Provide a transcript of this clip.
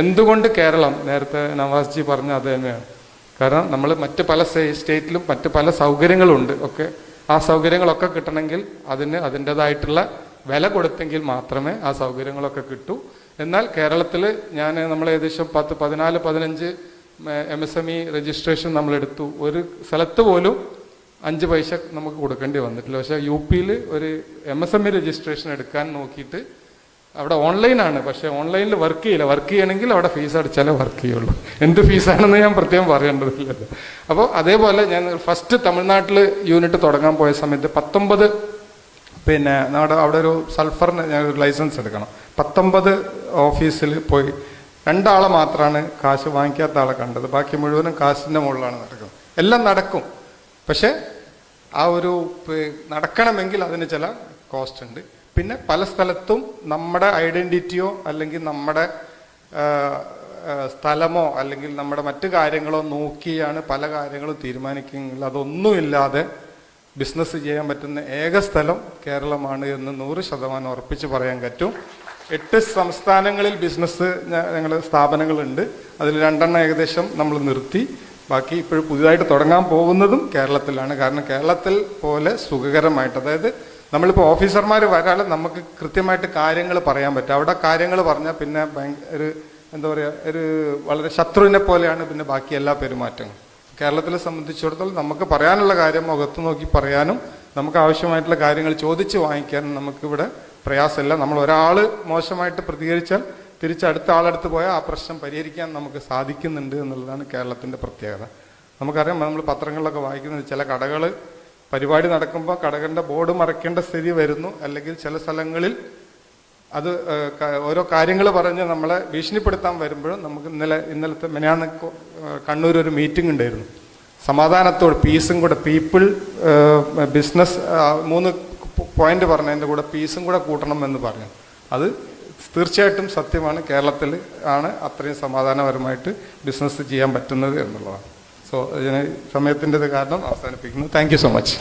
എന്തുകൊണ്ട് കേരളം? നേരത്തെ നവാസ്ജി പറഞ്ഞ അത് തന്നെയാണ്. കാരണം നമ്മൾ മറ്റ് പല സ്റ്റേറ്റിലും മറ്റ് പല സൗകര്യങ്ങളുണ്ട്. ഒക്കെ ആ സൗകര്യങ്ങളൊക്കെ കിട്ടണമെങ്കിൽ അതിന് അതിന്റെതായിട്ടുള്ള വില കൊടുത്തെങ്കിൽ മാത്രമേ ആ സൗകര്യങ്ങളൊക്കെ കിട്ടൂ. എന്നാൽ കേരളത്തിൽ ഞാൻ നമ്മൾ ഏകദേശം പത്ത് പതിനാല് പതിനഞ്ച് M S M E registration നമ്മൾ എടുത്തു ഒരു സ്ഥലത്ത് പോലും അഞ്ച് പൈസ നമുക്ക് കൊടുക്കേണ്ടി വന്നിട്ടില്ല. പക്ഷേ യു പിയിൽ ഒരു M S M E registration എടുക്കാൻ നോക്കിയിട്ട് അവിടെ ഓൺലൈനാണ് പക്ഷേ ഓൺലൈനിൽ വർക്ക് ചെയ്യില്ല. വർക്ക് ചെയ്യണമെങ്കിൽ അവിടെ ഫീസ് അടച്ചാലേ വർക്ക് ചെയ്യുള്ളൂ. എന്ത് ഫീസാണെന്ന് ഞാൻ പ്രത്യേകം പറയേണ്ടതില്ലല്ലോ അപ്പോൾ അതേപോലെ ഞാൻ ഫസ്റ്റ് തമിഴ്നാട്ടിൽ യൂണിറ്റ് തുടങ്ങാൻ പോയ സമയത്ത് പത്തൊമ്പത് പിന്നെ നമ്മുടെ അവിടെ ഒരു സൾഫറിന് ഞാൻ ഒരു ലൈസൻസ് എടുക്കണം. പത്തൊമ്പത് ഓഫീസിൽ പോയി രണ്ടാളെ മാത്രമാണ് കാശ് വാങ്ങിക്കാത്ത ആളെ കണ്ടത്. ബാക്കി മുഴുവനും കാശിന്റെ മുകളിലാണ് നടക്കുന്നത്. എല്ലാം നടക്കും. പക്ഷേ ആ ഒരു നടക്കണമെങ്കിൽ അതിന് ചില കോസ്റ്റ് ഉണ്ട്. പിന്നെ പല സ്ഥലത്തും നമ്മുടെ ഐഡന്റിറ്റിയോ അല്ലെങ്കിൽ നമ്മുടെ സ്ഥലമോ അല്ലെങ്കിൽ നമ്മുടെ മറ്റു കാര്യങ്ങളോ നോക്കിയാണ് പല കാര്യങ്ങളും തീരുമാനിക്കുന്നത്. അതൊന്നുമില്ലാതെ ബിസിനസ് ചെയ്യാൻ പറ്റുന്ന ഏക സ്ഥലം കേരളമാണ് എന്ന് നൂറ് ശതമാനം ഉറപ്പിച്ച് പറയാൻ പറ്റും. എട്ട് സംസ്ഥാനങ്ങളിൽ ബിസിനസ് ഞങ്ങൾ സ്ഥാപനങ്ങളുണ്ട്. അതിൽ രണ്ടെണ്ണം ഏകദേശം നമ്മൾ നിർത്തി. ബാക്കി ഇപ്പോഴും പുതിയതായിട്ട് തുടങ്ങാൻ പോകുന്നതും കേരളത്തിലാണ്. കാരണം കേരളത്തിൽ പോലെ സുഖകരമായിട്ട് അതായത് നമ്മളിപ്പോൾ ഓഫീസർമാർ വരാൻ നമുക്ക് കൃത്യമായിട്ട് കാര്യങ്ങൾ പറയാൻ പറ്റും. അവിടെ കാര്യങ്ങൾ പറഞ്ഞാൽ പിന്നെ ഒരു എന്താ പറയുക ഒരു വളരെ ശത്രുവിനെ പോലെയാണ് പിന്നെ ബാക്കി എല്ലാ പെരുമാറ്റങ്ങളും. കേരളത്തിലെ സംബന്ധിച്ചിടത്തോളം നമുക്ക് പറയാനുള്ള കാര്യം മുഖത്ത് നോക്കി പറയാനും നമുക്ക് ആവശ്യമായിട്ടുള്ള കാര്യങ്ങൾ ചോദിച്ച് വാങ്ങിക്കാനും നമുക്കിവിടെ പ്രയാസമില്ല. നമ്മൾ ഒരാൾ മോശമായിട്ട് പ്രതികരിച്ചാൽ തിരിച്ച് അടുത്ത ആളടുത്ത് പോയാൽ ആ പ്രശ്നം പരിഹരിക്കാൻ നമുക്ക് സാധിക്കുന്നുണ്ട് എന്നുള്ളതാണ് കേരളത്തിന്റെ പ്രത്യേകത. നമുക്കറിയാം നമ്മൾ പത്രങ്ങളിലൊക്കെ വായിക്കുന്നത് ചില കടകൾ പരിപാടി നടക്കുമ്പോൾ കടകളുടെ ബോർഡ് മറയ്ക്കേണ്ട സ്ഥിതി വരുന്നു. അല്ലെങ്കിൽ ചില സ്ഥലങ്ങളിൽ അത് ഓരോ കാര്യങ്ങൾ പറഞ്ഞ് നമ്മളെ ഭീഷണിപ്പെടുത്താൻ വരുമ്പോഴും നമുക്ക് ഇന്നലെ ഇന്നലത്തെ മെനാണ് കണ്ണൂർ ഒരു മീറ്റിംഗ് ഉണ്ടായിരുന്നു. സമാധാനത്തോട് പീസും കൂടെ പീപ്പിൾ ബിസിനസ് മൂന്ന് പോയിന്റ് പറഞ്ഞതിന്റെ കൂടെ പീസും കൂടെ കൂട്ടണം എന്ന് പറഞ്ഞു. അത് തീർച്ചയായിട്ടും സത്യമാണ്. കേരളത്തിൽ ആണ് അത്രയും സമാധാനപരമായിട്ട് ബിസിനസ് ചെയ്യാൻ പറ്റുന്നത് എന്നുള്ളതാണ്. സോ ഇതിന് സമയത്തിന്റെ കാരണം അവസാനിപ്പിക്കുന്നു. Thank so much